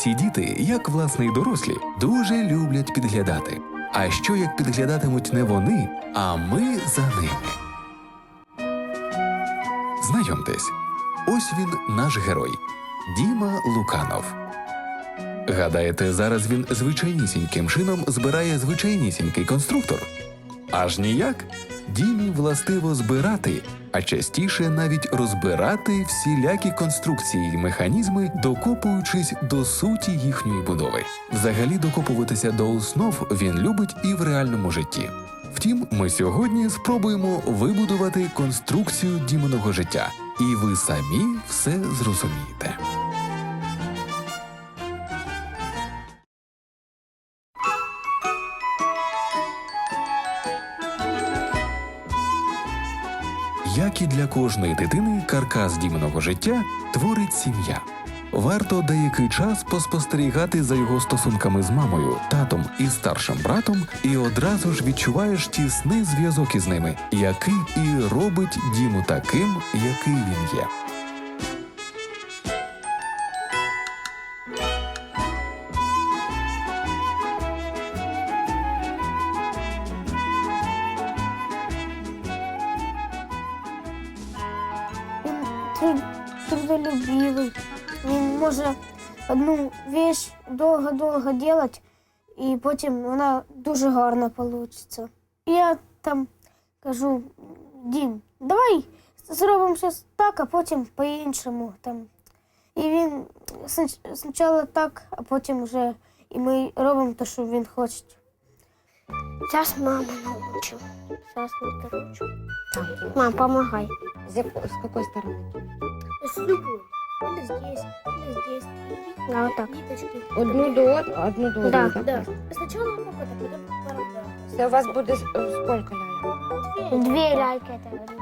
Усі діти, як власне й дорослі, дуже люблять підглядати. А що як підглядатимуть не вони, а ми за ними? Знайомтесь, ось він наш герой Діма Луканов. Гадаєте, зараз він звичайнісіньким чином збирає звичайнісінький конструктор? Аж ніяк. Дімі властиво збирати, а частіше навіть розбирати всілякі конструкції й механізми, докопуючись до суті їхньої будови. Взагалі докопуватися до основ він любить і в реальному житті. Втім, ми сьогодні спробуємо вибудувати конструкцію діминого життя, і ви самі все зрозумієте. Як і для кожної дитини, каркас дімного життя творить сім'я. Варто деякий час поспостерігати за його стосунками з мамою, татом і старшим братом, і одразу ж відчуваєш тісний зв'язок із ними, який і робить Діму таким, який він є. Довго-довго робити, і потім вона дуже гарна вийде. Я там кажу, Дім, давай зробимо щось так, а потім по-іншому. Там. І він спочатку так, а потім вже і ми робимо те, що він хоче. Зараз мама научу. Зараз не научу. Мам, помогай. С, яко- с какой стороны? Или здесь, или здесь. Да, вот так. Ниточки. Одну до од- одну до Да, одной, да. Сначала вот это, потом барабан. Все, у вас будет э, сколько ляля? Две ляльки это.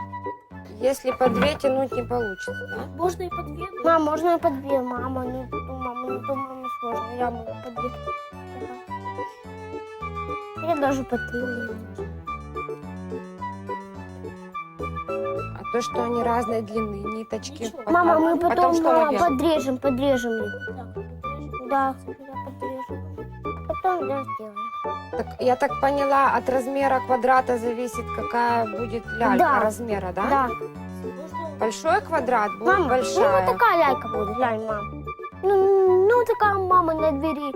Если по две тянуть не получится, да? Можно и по две. Мам, можно и по две. Мама, не мама, не думаю, не сложно. Я могу по две. Я даже по три. То, что они разной длины, ниточки. Ничего. Потом- Мама, мы потом, что а, мы подрежем, подрежем их. Да, я подрежу. Потом я сделаю. Так, я так поняла, от размера квадрата зависит, какая будет лялька Да. размера, да? Да. Большой квадрат будет Мама, ну большая. вот такая лялька будет, глянь, мам. Ну, ну такая мама на двери.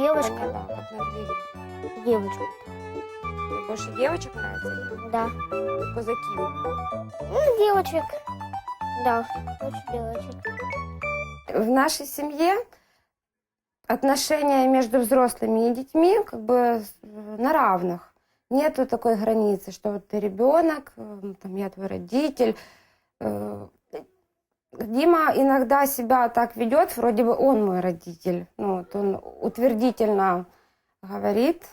Девушка, Поняла, как на двери. девочка, Больше девочек нравится да. козаки? Ну, девочек. Да, больше девочек. В нашей семье отношения между взрослыми и детьми как бы на равных. Нету такой границы, что вот ты ребенок, э, там, я твой родитель. Э, Дима иногда себя так ведет, вроде бы он мой родитель. Ну, вот он утвердительно говорит,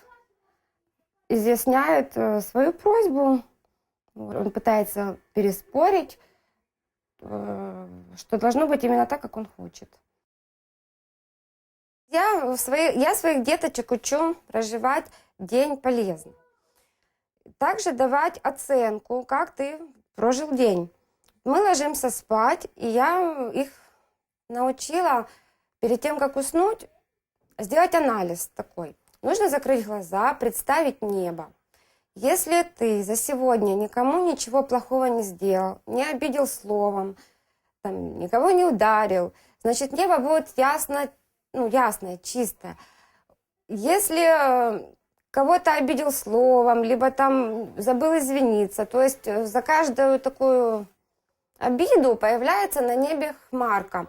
изъясняет э, свою просьбу. Он пытается переспорить, э, что должно быть именно так, как он хочет. Я, свои, я своих деточек учу проживать день полезно. Также давать оценку, как ты прожил день. Мы ложимся спать, и я их научила перед тем, как уснуть, сделать анализ такой. Нужно закрыть глаза, представить небо. Если ты за сегодня никому ничего плохого не сделал, не обидел словом, там, никого не ударил, значит, небо будет ясно, ну, ясное, чистое. Если э, кого-то обидел словом, либо там забыл извиниться, то есть э, за каждую такую обиду появляется на небе хмарка.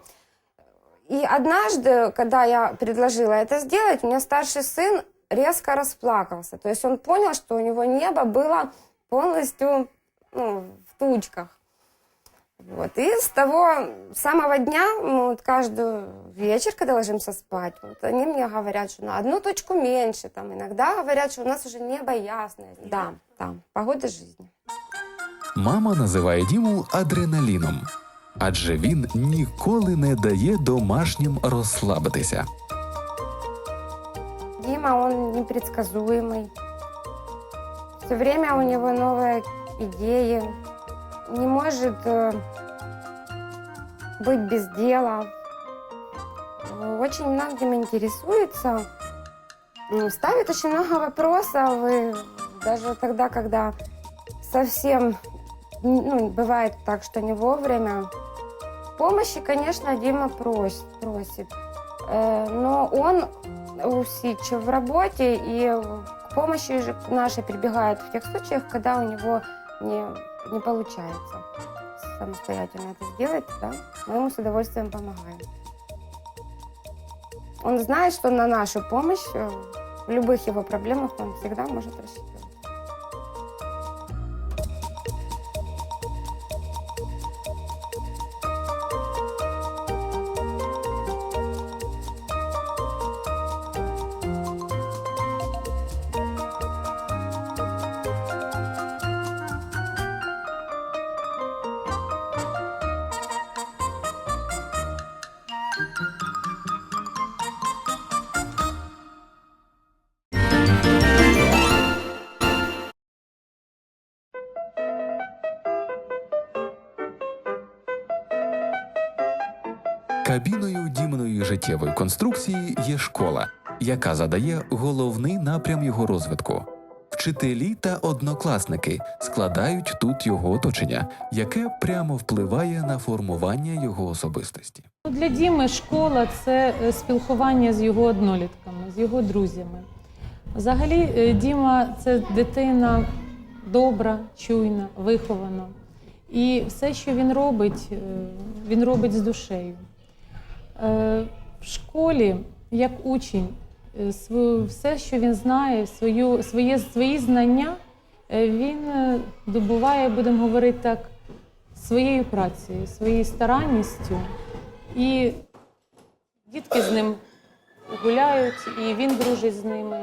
И однажды, когда я предложила это сделать, у меня старший сын резко расплакался. То есть он понял, что у него небо было полностью ну, в тучках. Вот. И с того самого дня, мы вот каждый вечер, когда ложимся спать, вот они мне говорят, что на одну точку меньше, там иногда говорят, что у нас уже небо ясное. Да, да, погода жизни. Мама називає Діму адреналіном, адже він ніколи не дає домашнім розслабитися. Дима, он непредсказуемый. Все время у него новые идеи. Не может э, быть без дела. очень многим интересуется, ставит очень много вопросов, и даже тогда, когда совсем, ну, бывает так, что не вовремя, помощи, конечно, Дима просит, просит. Э, но он усидчив в работе и к помощи нашей прибегает в тех случаях, когда у него не, не получается самостоятельно это сделать, да, мы ему с удовольствием помогаем. Он знает, что на нашу помощь э, в любых его проблемах он всегда может рассчитывать. Кабіною дімної життєвої конструкції є школа, яка задає головний напрям його розвитку. Вчителі та однокласники складають тут його оточення, яке прямо впливає на формування його особистості. Для Діми школа це е, спілкування з його однолітками, з його друзями. Взагалі, е, Діма це дитина добра, чуйна, вихована. І все, що він робить, е, він робить з душею. Е, В школі, як учень, е, все, що він знає, свою, своє, свої знання, е, він добуває, будемо говорити так, своєю працею, своєю старанністю. І дітки з ним гуляють, і він дружить з ними.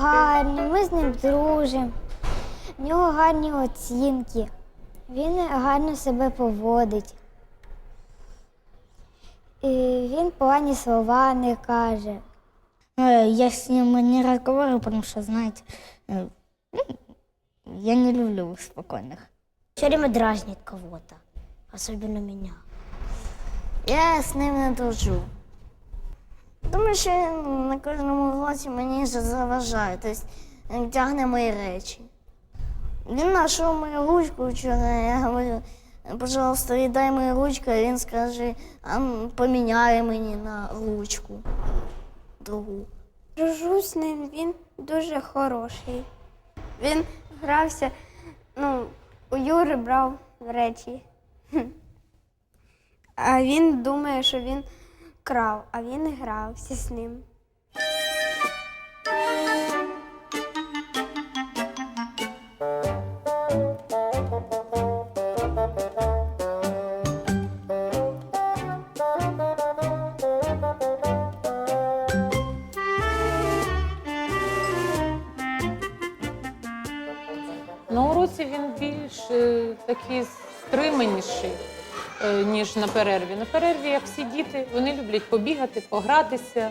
Гарний, ми з ним дружимо. В нього гарні оцінки. Він гарно себе поводить. І він погані слова не каже. Э, Я с ним не разговариваю, потому что, знаете, э, ну, я не люблю спокойных. Все время дразнит кого-то, особенно меня. Я з ним не дружу. Тому що він на кожному уроці мені вже заважає, тобто він тягне мої речі. Він знайшов мою ручку вчора, я говорю, пожалуйста, віддай мою ручку, а він скаже, а м, поміняй мені на ручку другу. Дружу з ним, він дуже хороший. Він грався, ну, у Юри брав речі. А він думає, що він крав, а він грався з ним. Такий стриманіший, е, ніж на перерві. На перерві, як всі діти, вони люблять побігати, погратися.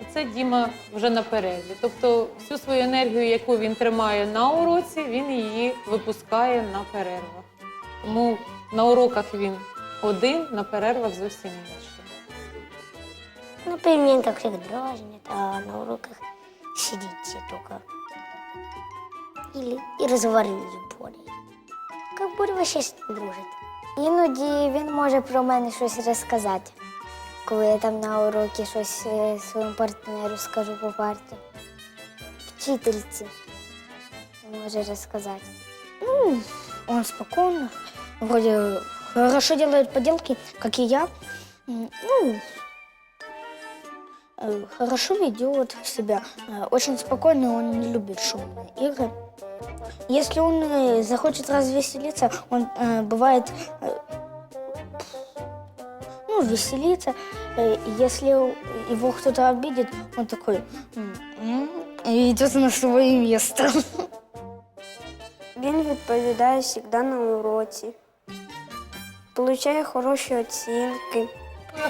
Оце Діма вже на перерві. Тобто всю свою енергію, яку він тримає на уроці, він її випускає на перервах. Тому на уроках він один, на перервах зовсім інший. На переменках всех дразнит, а на уроках сидите только. Или и разговаривает с Борей. Как Боря вообще з ним дружить. Іноді він може про мене щось розказати, коли я там на уроці щось е, своєму партнеру скажу по парті. Вчительці може розказати. Ну, он спокойно, вроде хорошо делает поделки, как и я. М, Ну, э, хорошо ведет себя, э, очень спокойный, он не любит шумные игры. Если он э, захочет развеселиться, он э, бывает, э, ну, веселится. Э, Если его кто-то обидит, он такой м, м, и идет на свое место. Він відповідає завжди на уроці, получає хороші оцінки.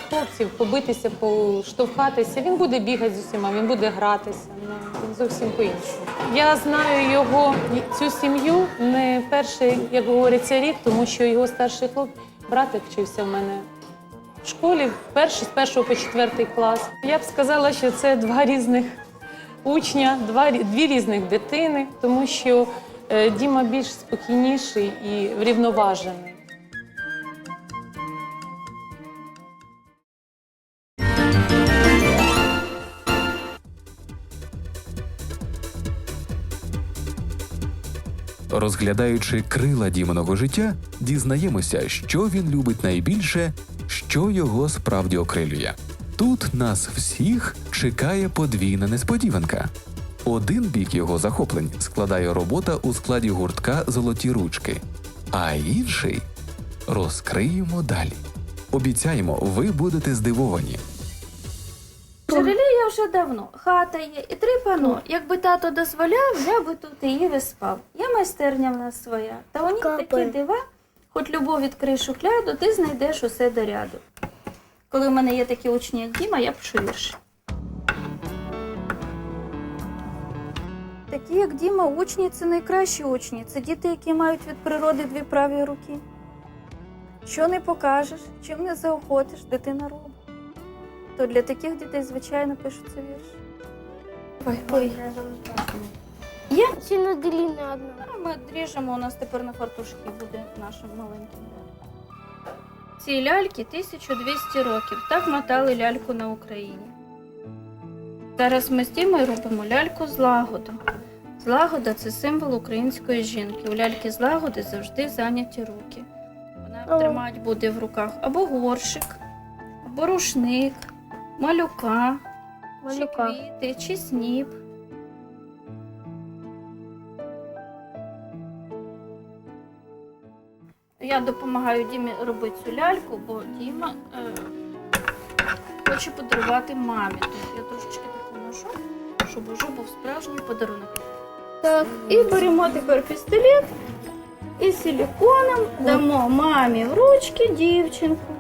Хлопців побитися, поштовхатися. Він буде бігати з усіма, він буде гратися. Ну, він зовсім по-іншому. Я знаю його цю сім'ю не перший, як говориться, рік, тому що його старший хлоп, братик вчився в мене в школі, перший з першого по четвертий клас. Я б сказала, що це два різних учня, два, дві різних дитини, тому що е, Діма більш спокійніший і врівноважений. Розглядаючи крила Діминого життя, дізнаємося, що він любить найбільше, що його справді окрилює. Тут нас всіх чекає подвійна несподіванка. Один бік його захоплень складає робота у складі гуртка Золоті ручки, а інший розкриємо далі. Обіцяємо, ви будете здивовані. Джерелі я вже давно. Хата є і три пано. Якби тато дозволяв, я би тут і їв і спав. Є майстерня в нас своя. Та у них такі дива, хоч любов відкрий шухляду, ти знайдеш усе до ряду. Коли в мене є такі учні, як Діма, я пишу вірші. Такі, як Діма, учні це найкращі учні. Це діти, які мають від природи дві праві руки. Що не покажеш, чим не заохотиш, дитина робить. То для таких дітей, звичайно, пишуться вірші. Ой, ой. Є? Сильно длинна одна. А Ми ріжемо, у нас тепер на фартушки буде нашим маленьким. Цій ляльки 1200 років. Так мотали ляльку на Україні. Зараз ми з Дімою робимо ляльку злагоду. Злагода це символ української жінки. У ляльки злагоди завжди зайняті руки. Вона тримати буде в руках або горшик, або рушник, малюка, Малюка. чи квіти, чи сніп. Я допомагаю Дімі робити цю ляльку, бо Діма е, хоче подарувати мамі. Тут я трошечки допоможу, щоб уже був справжній подарунок. Так, і беремо тепер пістолет і силіконом дамо мамі в ручки дівчинку.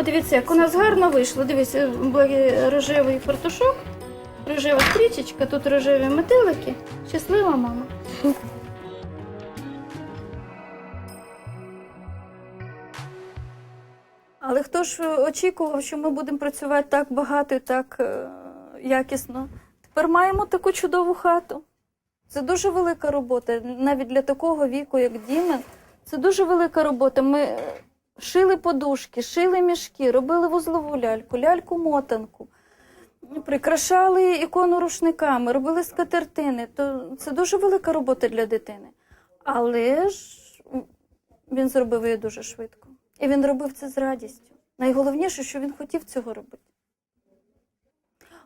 Подивіться, як у нас гарно вийшло. Дивіться, рожевий фартушок, рожева стрічечка, тут рожеві метелики. Щаслива мама. Але хто ж очікував, що ми будемо працювати так багато і так е, якісно? Тепер маємо таку чудову хату. Це дуже велика робота. Навіть для такого віку, як Діма, це дуже велика робота. Ми е, шили подушки, шили мішки, робили вузлову ляльку, ляльку-мотанку, прикрашали ікону рушниками, робили скатертини. То це дуже велика робота для дитини. Але ж він зробив її дуже швидко. І він робив це з радістю. Найголовніше, що він хотів цього робити.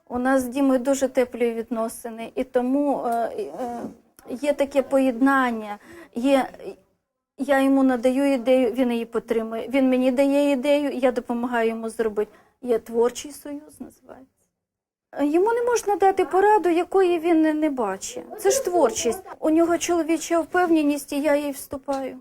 У нас з Дімою дуже теплі відносини, і тому е, е, є таке поєднання. Є, я йому надаю ідею, він її підтримує. Він мені дає ідею, я допомагаю йому зробити. Є творчий союз, називається. Йому не можна дати пораду, якої він не, бачить. Це ж творчість. У нього чоловіча впевненість, і я їй вступаю.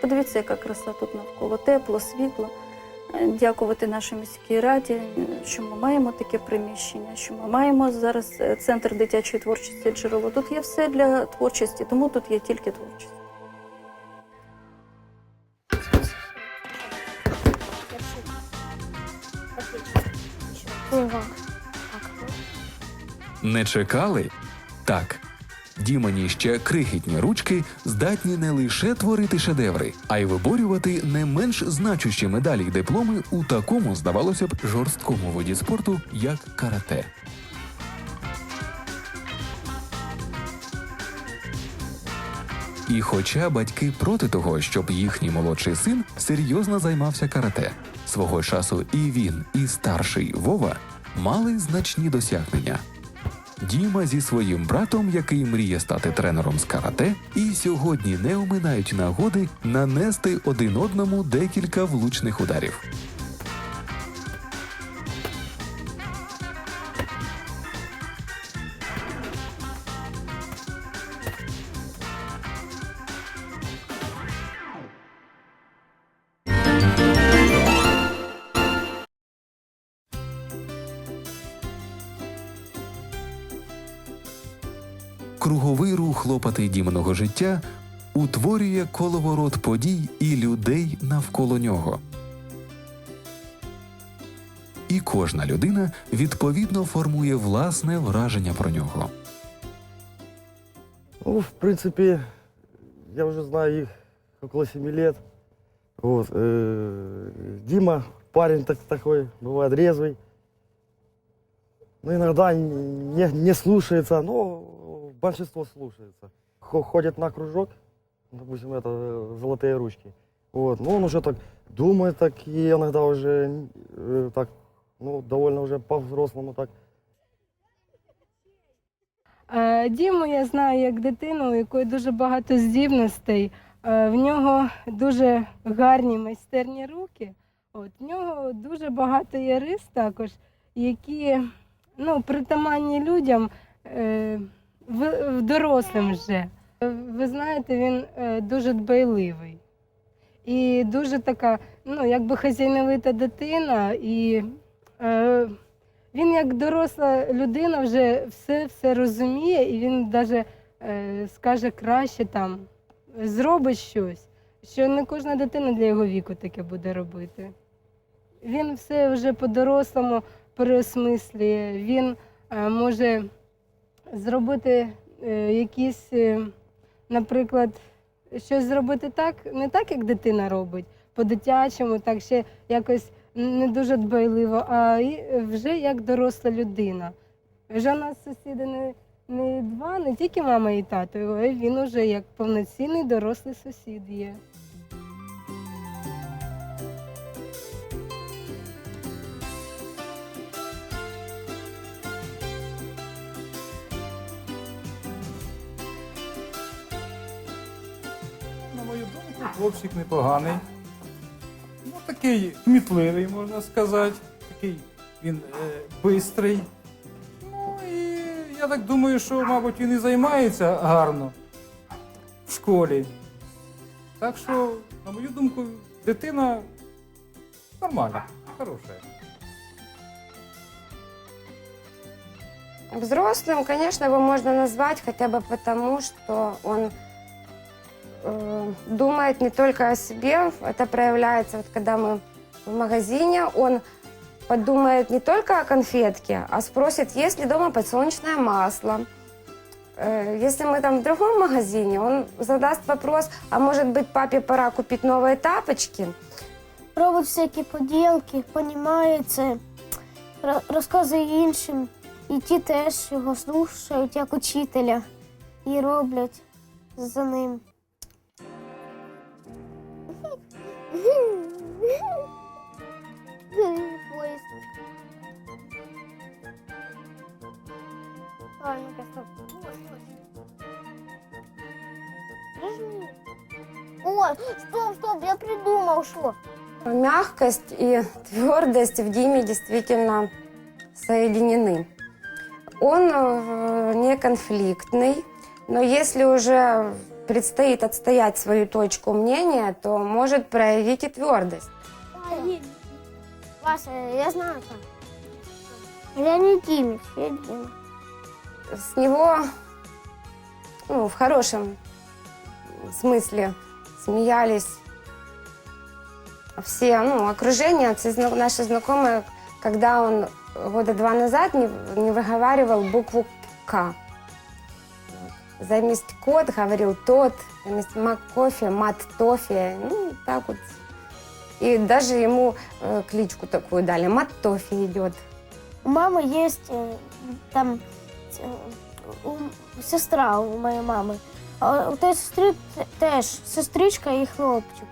Подивіться, яка краса тут навколо, тепло, світло. Дякувати нашій міській раді, що ми маємо таке приміщення, що ми маємо зараз е, центр дитячої творчості джерело. Тут є все для творчості, тому тут є тільки творчість. Не чекали? Так. Дімані ще крихітні ручки здатні не лише творити шедеври, а й виборювати не менш значущі медалі й дипломи у такому, здавалося б, жорсткому виді спорту, як карате. І хоча батьки проти того, щоб їхній молодший син серйозно займався карате, свого часу і він, і старший Вова мали значні досягнення. Діма зі своїм братом, який мріє стати тренером з карате, і сьогодні не оминають нагоди нанести один одному декілька влучних ударів. Круговий рух лопати дімного життя утворює коловорот подій і людей навколо нього. І кожна людина відповідно формує власне враження про нього. Ну, в принципе, я уже знаю их около 7 лет. Вот. э, Дима, парень так, такой, бывает резвый. Ну, иногда не, не слушается, но большинство слушается. Хо- Ходит на кружок, допустим, это э, золотые ручки. Вот. Ну, он уже так думает, так и иногда уже э, так, ну, довольно уже по-взрослому так Е, Діму я знаю як дитину, у якої дуже багато здібностей. Е, В нього дуже гарні майстерні руки. От, в нього дуже багато є рис також, які ну, притаманні людям е, в, дорослим вже. Ви знаєте, він е, дуже дбайливий. І дуже така, ну, якби хазяйновита дитина. І е, він як доросла людина вже все, все розуміє, і він навіть е, скаже краще там, зробить щось, що не кожна дитина для його віку таке буде робити. Він все вже по-дорослому переосмислює, він е, може зробити е, якісь, е, наприклад, щось зробити так, не так, як дитина робить, по-дитячому, так ще якось не дуже дбайливо, а вже як доросла людина. Вже у нас сусіди не, не два, не тільки мама і тато, він уже як повноцінний дорослий сусід є. Хлопчик непоганий. Ну, такий кмітливий, можна сказати. Такий він е, бистрий. Ну і я так думаю, що, мабуть, він і займається гарно в школі. Так що, на мою думку, дитина нормальна, хороша. Взрослым, конечно, его можно назвать хотя бы потому, что он э, думает не только о себе. Это проявляется, вот когда мы в магазине, он подумает не только о конфетке, а спросит, есть ли дома подсолнечное масло. Э, Если мы там в другом магазине, он задаст вопрос, а может быть папе пора купить новые тапочки? Робить всякі поділки, понімає це, ро- розказує іншим. І ті теж його слухають як учителя і роблять за ним. Ой, стоп, стоп, я придумал, что. Мягкость и твердость в Диме действительно соединены. Он э, не конфликтный, но если уже предстоит отстоять свою точку мнения, то может проявить и твердость. Вася, я знаю как. Я не Димик, я Дима. С него, ну, в хорошем смысле, смеялись все, ну, окружение, наши знакомые, когда он года два назад не, не выговаривал букву К. Заместь кот говорил тот, заместь макофе, мат-тофе, ну, так вот. И даже ему э, кличку такую дали, мат-тофе идет. У мамы есть э, там э, у- сестра у моєї мами. У тієї сестри теж сестричка і хлопчик.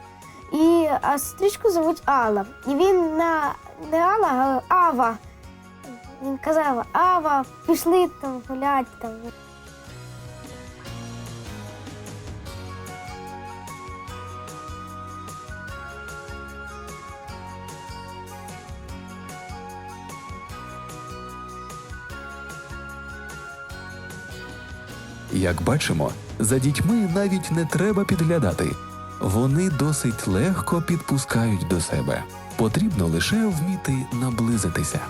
І, а сестричку звуть Алла. І він на не Алла, а Ава. Він казав, Ава, пішли там гулять там. Як бачимо, за дітьми навіть не треба підглядати. Вони досить легко підпускають до себе. Потрібно лише вміти наблизитися.